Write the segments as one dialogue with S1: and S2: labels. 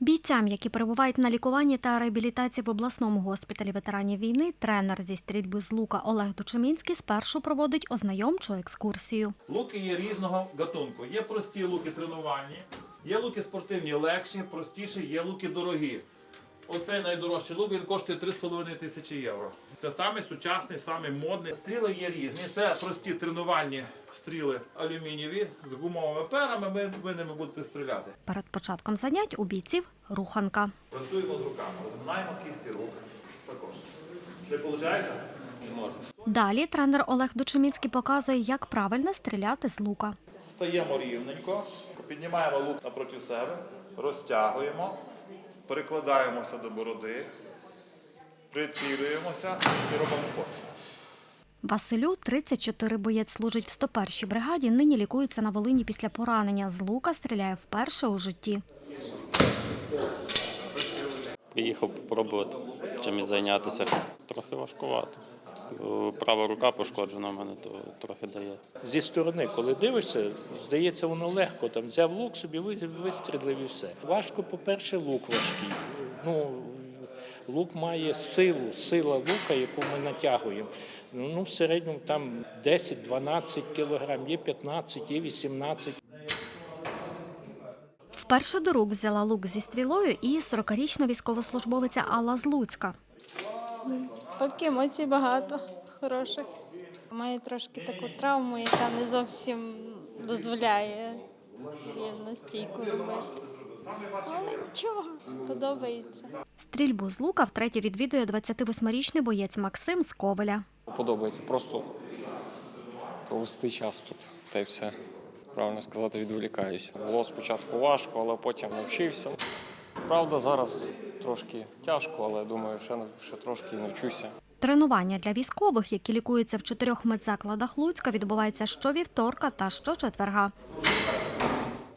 S1: Бійцям, які перебувають на лікуванні та реабілітації в обласному госпіталі ветеранів війни, тренер зі стрільби з лука Олег Дучемінський спершу проводить ознайомчу екскурсію.
S2: Луки є різного гатунку. Є прості луки тренувальні, є луки спортивні легші, простіші, є луки дорогі. Оцей найдорожчий лук він коштує 3,5 тисячі євро. Це самий сучасний, самий модний. Стріли є різні. Це прості тренувальні стріли алюмінієві з гумовими перами. Ви, ви ними будете стріляти.
S1: Перед початком занять у бійців руханка.
S2: Працюємо з руками, розминаємо кісті рук. Також. Не виходить? Не можу.
S1: Далі тренер Олег Дучемінський показує, як правильно стріляти з лука.
S2: Стаємо рівненько, піднімаємо лук напроти себе, розтягуємо, перекладаємося до бороди, прицілюємося і робимо постріл.
S1: Василю 34 боєць служить в 101-й бригаді. Нині лікується на Волині після поранення. З лука стріляє вперше у житті.
S3: Приїхав попробувати чимось зайнятися. Трохи важкувато. Бо Права рука пошкоджена в мене, то трохи дає.
S4: Зі сторони, коли дивишся, здається, воно легко. Там взяв лук, собі вистрілив і все. Важко, по-перше, лук важкий. Ну, лук має силу, сила лука, яку ми натягуємо. Ну, в середньому там 10-12 кілограм, є 15, є 18.
S1: Вперше до рук взяла лук зі стрілою і 40-річна військовослужбовиця Алла з Луцька.
S5: Поки емоцій багато хороших. Маю трошки таку травму, яка не зовсім дозволяє рівно стійку робити. Але нічого, подобається.
S1: Стрільбу з лука втретє відвідує 28-річний боєць Максим з Ковеля.
S6: Подобається просто провести час тут, та й все. Правильно сказати, відволікаюся. Було спочатку важко, але потім навчився. Правда, зараз трошки тяжко, але думаю, ще, ще трошки і навчуся.
S1: Тренування для військових, які лікуються в чотирьох медзакладах Луцька, відбувається щовівторка та щочетверга.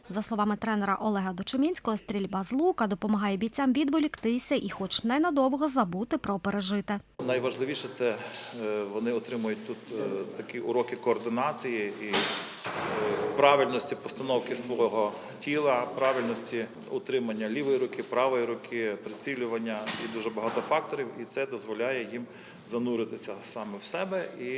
S1: За словами тренера Олега Дочемінського, стрільба з лука допомагає бійцям відволіктися і, хоч ненадовго, забути про пережите.
S2: Найважливіше це е, вони отримують тут е, такі уроки координації і е, правильності постановки свого тіла, правильності утримання лівої руки, правої руки, прицілювання і дуже багато факторів. І це дозволяє їм зануритися саме в себе і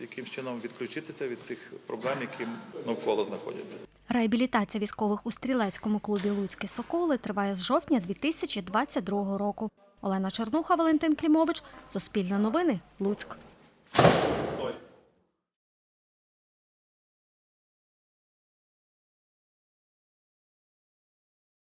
S2: якимсь чином відключитися від цих проблем, які навколо знаходяться.
S1: Реабілітація військових у стрілецькому клубі Луцькі Соколи триває з жовтня 2022 року. Олена Чернуха, Валентин Клімович, Суспільне новини, Луцьк.